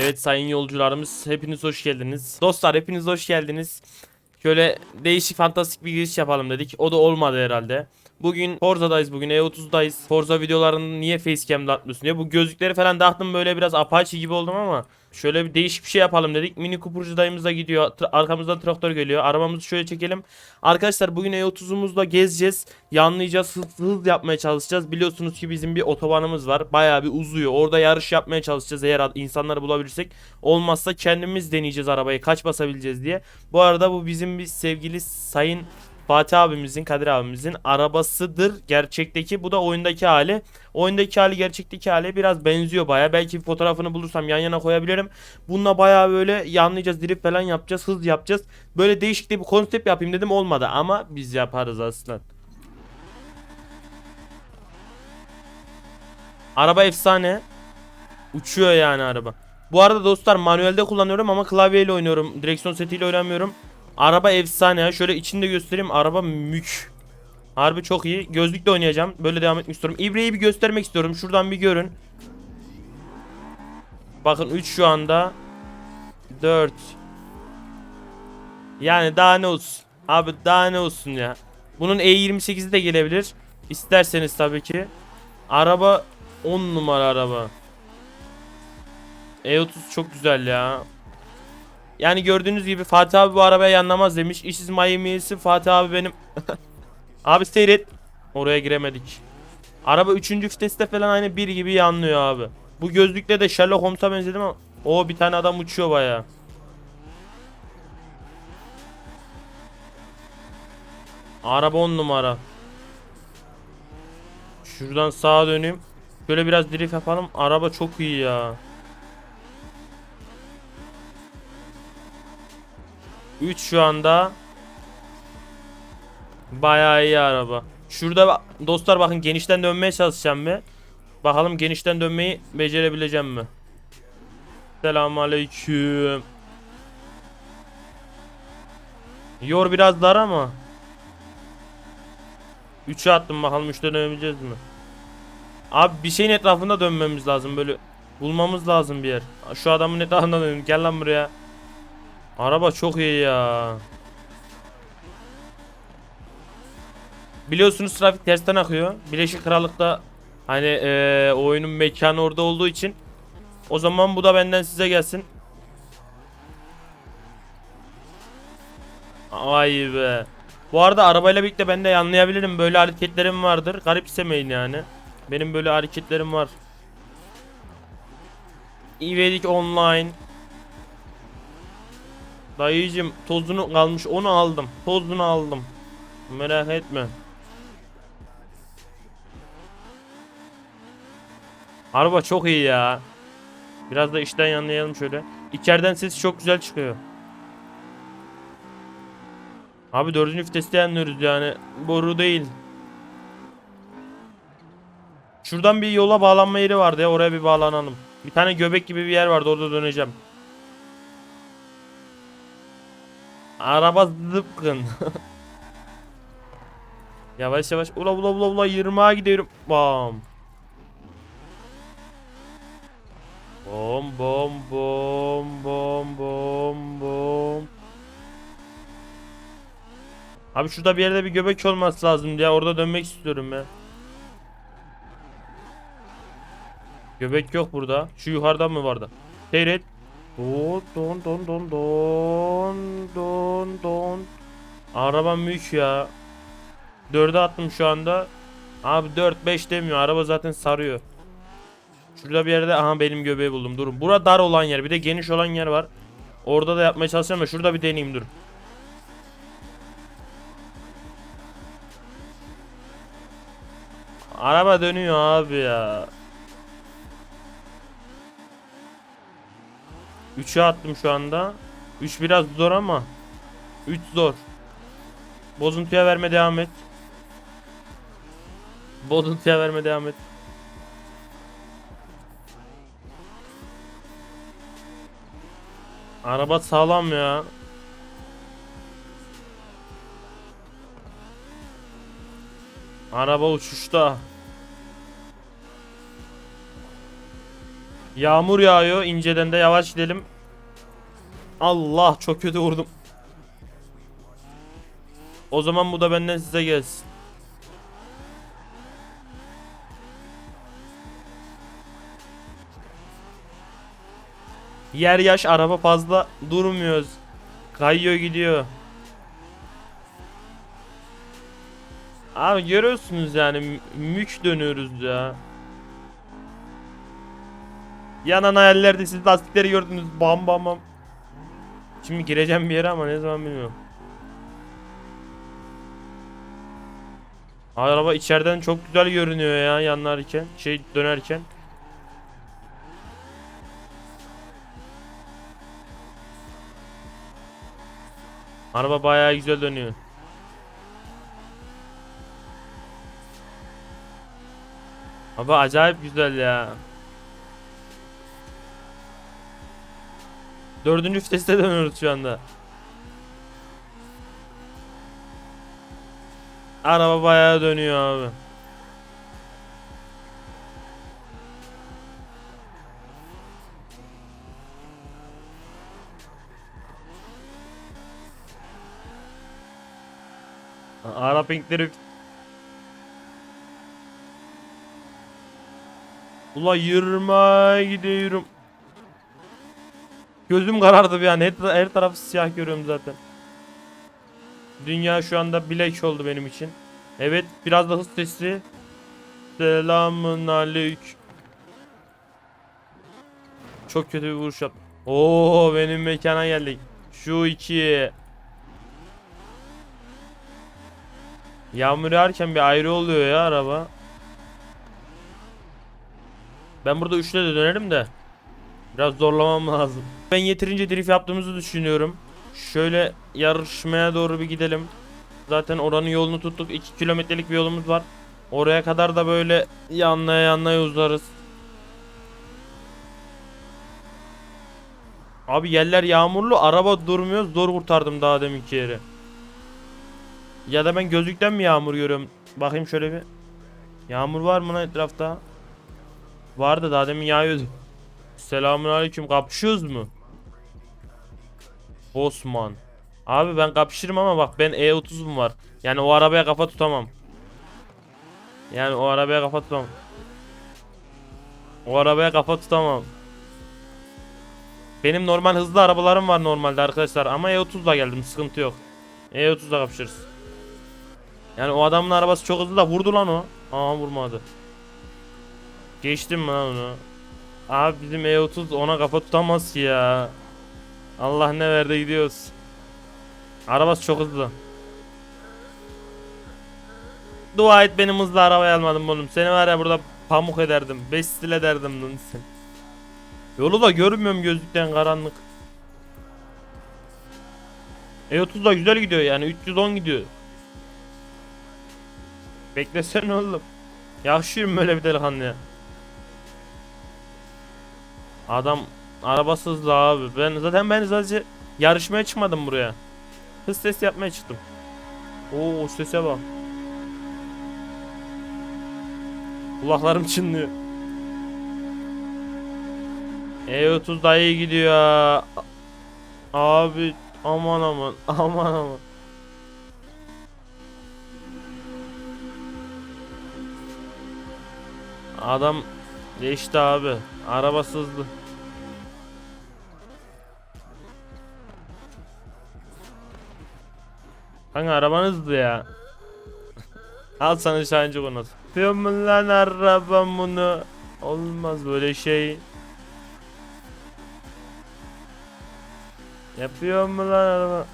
Evet sayın yolcularımız hepiniz hoş geldiniz. Dostlar hepiniz hoş geldiniz. Şöyle değişik fantastik bir giriş yapalım dedik. O da olmadı herhalde. Bugün Forza'dayız bugün E30'dayız. Forza videolarını niye facecam'da atmıyorsun diye. Bu gözlükleri falan taktım böyle biraz apache gibi oldum ama şöyle bir değişik bir şey yapalım dedik. Mini Cooper'cı dayımız da gidiyor. Arkamızdan traktör geliyor. Arabamızı şöyle çekelim. Arkadaşlar bugün E30'umuzda gezeceğiz. Yanlayacağız. Hız, hız yapmaya çalışacağız. Biliyorsunuz ki bizim bir otobanımız var. Bayağı bir uzuyor. Orada yarış yapmaya çalışacağız eğer insanları bulabilirsek. Olmazsa kendimiz deneyeceğiz arabayı. Kaç basabileceğiz diye. Bu arada bu bizim bir sevgili sayın Fatih abimizin, Kadir abimizin arabasıdır gerçekteki. Bu da oyundaki hali. Oyundaki hali gerçekteki hali biraz benziyor baya. Belki fotoğrafını bulursam yan yana koyabilirim. Bununla baya böyle yanlayacağız, drift falan yapacağız, hız yapacağız. Böyle değişik de bir konsept yapayım dedim olmadı ama biz yaparız aslan. Araba efsane. Uçuyor yani araba. Bu arada dostlar manuelde kullanıyorum ama klavyeyle oynuyorum. Direksiyon setiyle oynamıyorum. Araba efsane ya. Şöyle içinde göstereyim. Araba mük. Harbi çok iyi. Gözlükle oynayacağım. Böyle devam etmek istiyorum. İbreyi bir göstermek istiyorum. Şuradan bir görün. Bakın 3 şu anda. 4. Yani daha ne olsun. Abi daha ne olsun ya. Bunun E28'i de gelebilir. İsterseniz tabii ki. Araba 10 numara araba. E30 çok güzel ya. Yani gördüğünüz gibi Fatih abi bu arabaya yanlamaz demiş. İşsiz Miami'si Fatih abi benim. abi seyret. Oraya giremedik. Araba 3. viteste falan aynı bir gibi yanlıyor abi. Bu gözlükle de Sherlock Holmes'a benzedim ama o bir tane adam uçuyor baya. Araba 10 numara. Şuradan sağa döneyim. Şöyle biraz drift yapalım. Araba çok iyi ya. 3 şu anda. Bayağı iyi araba. Şurada dostlar bakın genişten dönmeye çalışacağım bir. Bakalım genişten dönmeyi becerebileceğim mi? Selamünaleyküm. Yor biraz dar ama. 3'e attım bakalım 3'te dönebileceğiz mi? Abi bir şeyin etrafında dönmemiz lazım böyle. Bulmamız lazım bir yer. Şu adamın etrafında dönüyorum. Gel lan buraya. Araba çok iyi ya. Biliyorsunuz trafik tersten akıyor. Birleşik Krallık'ta hani eee oyunun mekanı orada olduğu için o zaman bu da benden size gelsin. Ay be. Bu arada arabayla birlikte ben de anlayabilirim. Böyle hareketlerim vardır. Garipsemeyin yani. Benim böyle hareketlerim var. İvedik online. Dayıcım tozunu kalmış onu aldım. Tozunu aldım. Merak etme. Araba çok iyi ya. Biraz da işten yanlayalım şöyle. İçeriden ses çok güzel çıkıyor. Abi dördüncü viteste yanlıyoruz yani. Boru değil. Şuradan bir yola bağlanma yeri vardı ya oraya bir bağlanalım. Bir tane göbek gibi bir yer vardı orada döneceğim. Araba zıpkın. yavaş yavaş. Ula ula ula ula 20'a gidiyorum. Bam. Bom bom bom bom bom bom. Abi şurada bir yerde bir göbek olması lazım ya. Orada dönmek istiyorum ya. Göbek yok burada. Şu yukarıdan mı vardı? Seyret. Don don don don don don don. Araba mük ya. 4'e attım şu anda. Abi 4 5 demiyor. Araba zaten sarıyor. Şurada bir yerde aha benim göbeği buldum. Durun. Bura dar olan yer. Bir de geniş olan yer var. Orada da yapmaya çalışacağım ama şurada bir deneyeyim dur. Araba dönüyor abi ya. 3'e attım şu anda. 3 biraz zor ama 3 zor. Bozuntuya verme devam et. Bozuntuya verme devam et. Araba sağlam ya. Araba uçuşta. Yağmur yağıyor. inceden de yavaş gidelim. Allah çok kötü vurdum. O zaman bu da benden size gelsin. Yer yaş araba fazla durmuyoruz. Kayıyor gidiyor. Abi görüyorsunuz yani mü- mük dönüyoruz ya. Yanan hayallerde siz lastikleri gördünüz bam bam bam. Şimdi gireceğim bir yere ama ne zaman bilmiyorum. Araba içeriden çok güzel görünüyor ya yanlarken şey dönerken. Araba bayağı güzel dönüyor. Abi acayip güzel ya. Dördüncü viteste dönüyoruz şu anda. Araba bayağı dönüyor abi. Arap pinkleri Ula yürüme gidiyorum. Gözüm karardı bir an. Her, her tarafı siyah görüyorum zaten. Dünya şu anda bilek oldu benim için. Evet biraz da hız testi. Aleyküm. Çok kötü bir vuruş yap. Oo benim mekana geldik. Şu iki. Yağmur yağarken bir ayrı oluyor ya araba. Ben burada üçle de dönerim de. Biraz zorlamam lazım. Ben yeterince drift yaptığımızı düşünüyorum. Şöyle yarışmaya doğru bir gidelim. Zaten oranın yolunu tuttuk. 2 kilometrelik bir yolumuz var. Oraya kadar da böyle yanlaya yanlaya uzarız. Abi yerler yağmurlu. Araba durmuyor. Zor kurtardım daha deminki yeri. Ya da ben gözlükten mi yağmur görüyorum? Bakayım şöyle bir. Yağmur var mı lan etrafta? Vardı daha demin yağıyordu. Selamun aleyküm kapışıyoruz mu? Osman. Abi ben kapışırım ama bak ben E30'um var. Yani o arabaya kafa tutamam. Yani o arabaya kafa tutamam. O arabaya kafa tutamam. Benim normal hızlı arabalarım var normalde arkadaşlar ama E30'la geldim sıkıntı yok. E30'la kapışırız. Yani o adamın arabası çok hızlı da vurdu lan o. Aa vurmadı. Geçtim mi onu? Abi bizim E30 ona kafa tutamaz ki ya. Allah ne verdi gidiyoruz. Arabası çok hızlı. Dua et benim hızlı arabayı almadım oğlum. Seni var ya burada pamuk ederdim. Beş stil ederdim lan sen. Yolu da görmüyorum gözlükten karanlık. E30 da güzel gidiyor yani 310 gidiyor. Beklesene oğlum. Yakışıyor böyle bir delikanlı ya. Adam arabası hızlı abi. Ben zaten ben sadece yarışmaya çıkmadım buraya. Hız testi yapmaya çıktım. Oo sese bak. Kulaklarım çınlıyor. E30 daha iyi gidiyor. Abi aman aman aman aman. Adam geçti abi. Arabası hızlı. Kanka araban hızlı ya. Al sana şahincik onu. Yapıyor mu lan arabam bunu? Olmaz böyle şey. Yapıyor mu lan araba?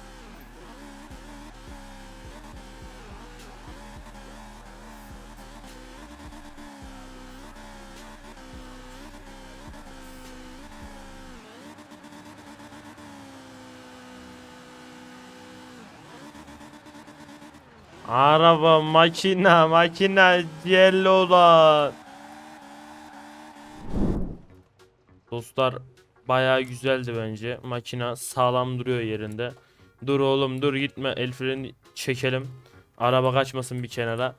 Araba, makina, makina, yellow Dostlar bayağı güzeldi bence. Makina sağlam duruyor yerinde. Dur oğlum dur gitme el çekelim. Araba kaçmasın bir kenara.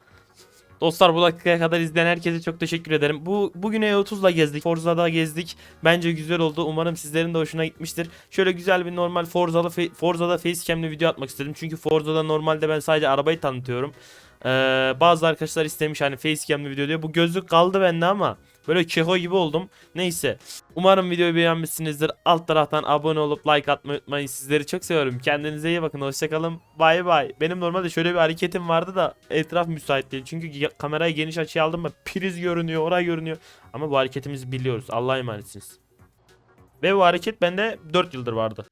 Dostlar bu dakikaya kadar izleyen herkese çok teşekkür ederim. Bu bugün E30'la gezdik. Forza'da gezdik. Bence güzel oldu. Umarım sizlerin de hoşuna gitmiştir. Şöyle güzel bir normal Forza'lı Forza'da facecam'li video atmak istedim. Çünkü Forza'da normalde ben sadece arabayı tanıtıyorum. Ee, bazı arkadaşlar istemiş hani facecam'li video diyor. Bu gözlük kaldı bende ama böyle keho gibi oldum. Neyse. Umarım videoyu beğenmişsinizdir. Alt taraftan abone olup like atmayı unutmayın. Sizleri çok seviyorum. Kendinize iyi bakın. Hoşçakalın. Bay bay. Benim normalde şöyle bir hareketim vardı da etraf müsait değil. Çünkü kamerayı geniş açıya aldım mı priz görünüyor, oraya görünüyor. Ama bu hareketimizi biliyoruz. Allah'a emanetsiniz. Ve bu hareket bende 4 yıldır vardı.